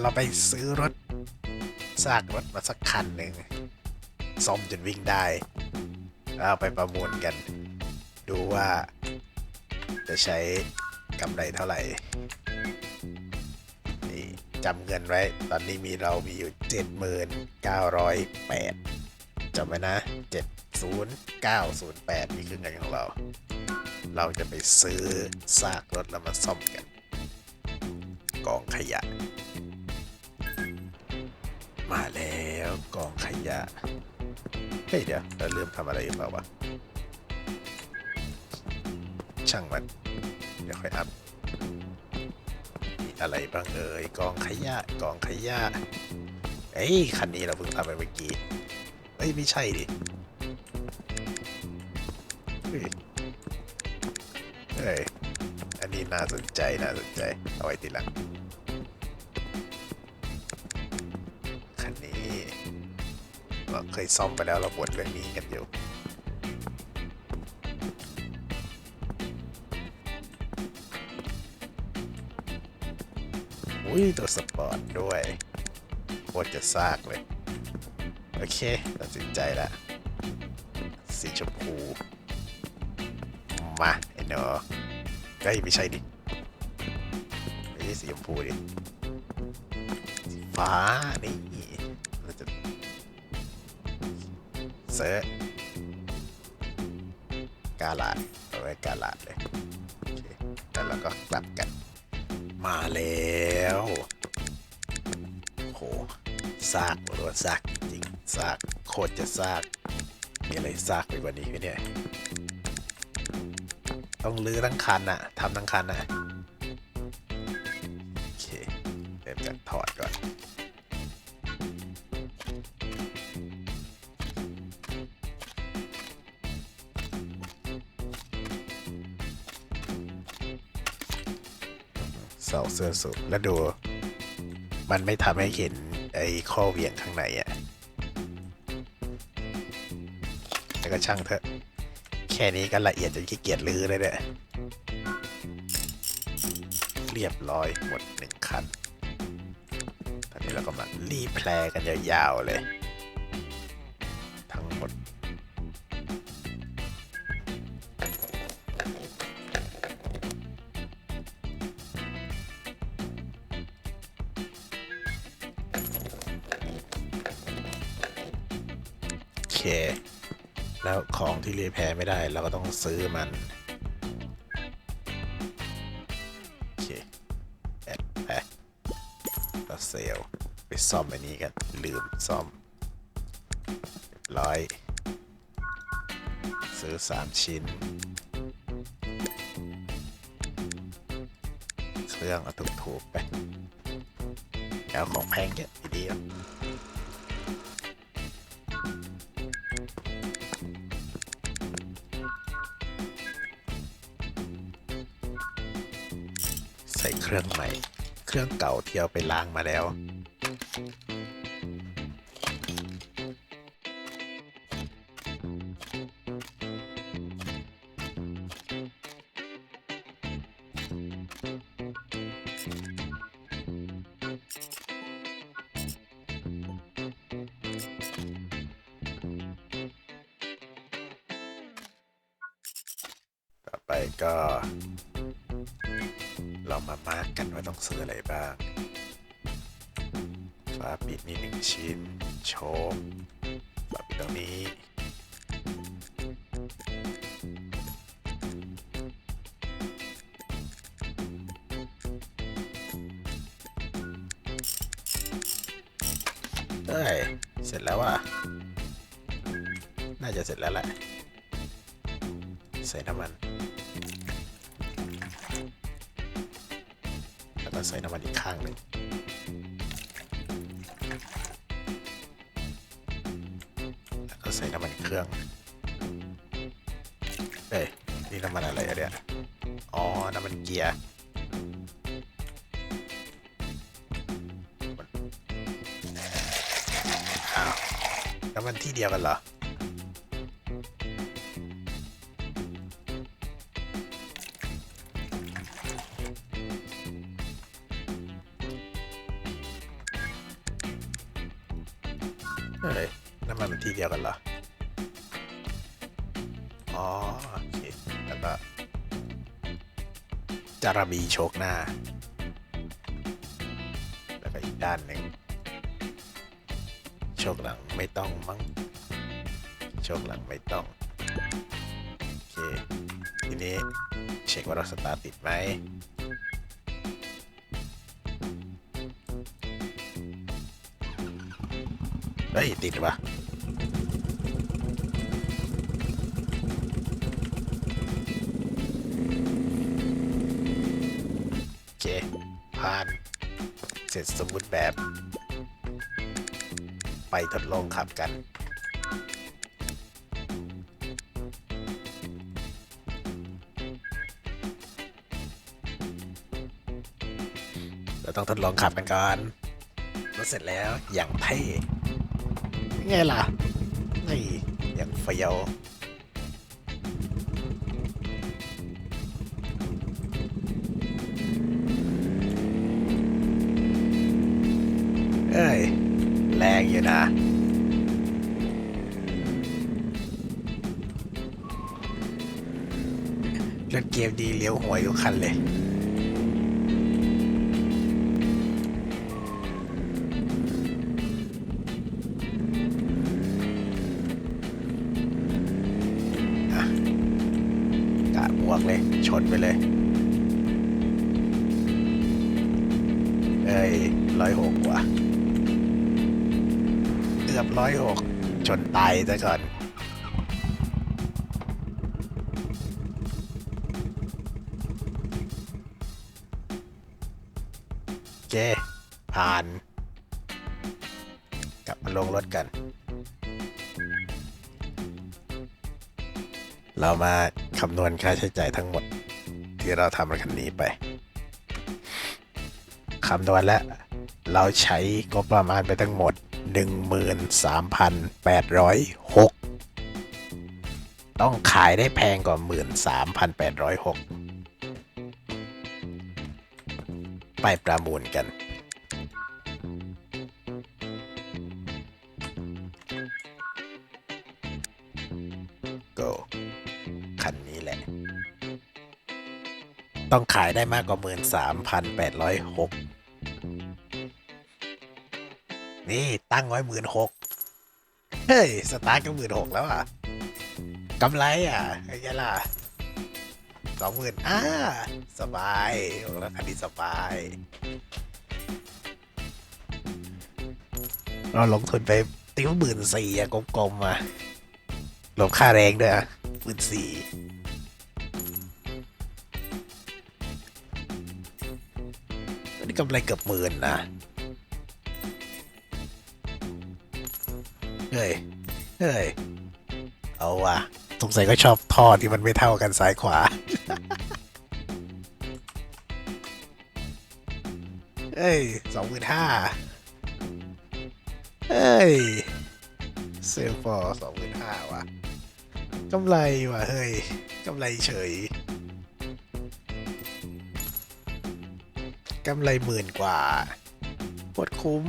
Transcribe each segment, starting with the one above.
ยวเราไปซื้อรถซากรถมาสักคันหนึ่งซ่อมจนวิ่งได้เอาไปประมูลกัน ดูว่า จะใช้กำไรเท่าไหร่นี่จำเงินไว้ ตอนนี้มีเรามีอยู่ 7,908จำไว้นะ 70908 นี่คือเงินของเรา เราจะไปซื้อซากรถแล้วมาซ่อมกัน กองขยะ แล้วกองขยะ เฮ้ยเดี๋ยวเราลืมทำอะไรอยู่เปล่าวะ ช่างมัน เดี๋ยวค่อยอัพมีอะไรบ้างเอ่ยกองขยะกองขยะ เอ้ยคันนี้เราเพิ่งทำไปเมื่อกี้เอ้ยไม่ใช่ดิเฮ้ยเฮ้ยอันนี้น่าสนใจน่าสนใจ เอาไว้ทีหลัง เราเคยซ่อมไปแล้วเราบ่นเรื่องนี้กันอยู่อุ้ยตัวสปอร์ตด้วยโคตรจะซากเลย โอเค ตัดสินใจละ สีชมพู มาไอ้นอะก็ไม่ใช่ดิไม่ใช่สีชมพูดิ ฟ้านี่ เซิร์กาลาดเอาไว้กาลาดเลยแล้วเราก็กลับกัน มาแล้วโหซากหรือว่าซากจริงๆซากโคตรจะซากมีอะไรซากไปกว่านี้ไหมเนี่ยต้องลื้อทั้งคันอะทำทั้งคันอะโอเคเริ่มจากถอดก่อน เสาเสื้อสูงแล้วดู มันไม่ทำให้เห็นไอ้ข้อเหวี่ยงข้างในอะ่ะแต่ก็ช่างเถอะ แค่นี้ก็ละเอียดจนขี้เกียจลือเลยเนี่ยเรียบร้อยหมดหนึ่งคันตอนนี้เราก็มารีแพลกันยาวๆเลย เค แล้วของที่รีแพร์ไม่ได้เราก็ต้องซื้อมัน โอเคแอดไปเราเซลไปซ่อมอันนี้กัน ลืมซ่อมร้อย ซื้อ 3 ชิ้น เครื่องเอาถูกๆไปเอาของแพงเยอะทีเดียว ใส่เครื่องใหม่ เครื่องเก่าที่เอาไปล้างมาแล้ว ต่อไปก็ เรามามาร์กกันว่าต้องซื้ออะไรบ้างฝาปิดมีหนึ่งชิ้น โชมฝาปิดตรงนี้เอ้ย เสร็จแล้วอะ น่าจะเสร็จแล้วแหละ ใส่น้ำมัน แล้วก็ใส่น้ำมันอีกข้างหนึ่งแล้วก็ใส่น้ำมันเครื่องเอ้ยนี่น้ำมันอะไรอะเนี่ยอ๋อ น้ำมันเกียร์น้ำมันที่เดียวกันเหรอ เฮ้ยน้ำมันมันที่เดียวกันเหรอ อ๋อโอเคแล้วก็จารบีโชกหน้า แล้วก็อีกด้านหนึ่งโชคหลังไม่ต้องมั้งโชคหลังไม่ต้อง โอเค ทีนี้เช็คว่าเราสตาร์ติดไหม เฮ้ย ติดวะโอเค ผ่าน เสร็จสมบูรณ์แบบ ไปทดลองขับกันเราต้องทดลองขับกันก่อนรถเสร็จแล้วอย่างเท่ ไงล่ะนี่ย่างเฟียวเอ้ย แรงอยู่นะรถเกมดีเลี้ยวหัวอยู่คันเลย ชนไปเลย เอ้ยร้อยหกว่ะเกือบร้อยหกชนตายซะก่อนเคผ่าน กลับมาลงรถกัน เรามาคำนวณค่าใช้จ่ายทั้งหมด ที่เราทำรถคันนี้ไปคำนวณแล้วเราใช้งบประมาณไปทั้งหมด 13,806 ต้องขายได้แพงกว่า 13,806 ไปประมูลกัน go ต้องขายได้มากกว่า 13,806 นี่ตั้งไว้ 16,000 เฮ้ย สตาร์ทก็ 16,000 แล้วอะกำไรอะไอ้ยะล่ะสองหมื่นอ่าสบายแล้วคันนี้สบาย เราลงทุนไปติ้วหมื่นสี่อะกลมๆอะรวมค่าแรงด้วยอะหมื่นสี่ กำไรเกือบหมื่นนะเฮ้ยเฮ้ยเอาว่ะสงสัยก็ชอบท่อที่มันไม่เท่ากันซ้ายขวาเฮ้ยสองหมื่นห้าเฮ้ย เซลฟอร์สองหมื่นห้าว่ะกำไรว่ะ เฮ้ยกำไรเฉย กำไรหมื่นกว่าโคตรคุ้ม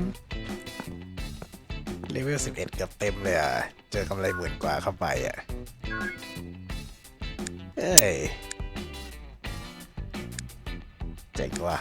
เลเวล11 เกือบเต็มเลยอะ เจอกำไรหมื่นกว่าเข้าไปอะ เอ้ยเจ๋งว่ะ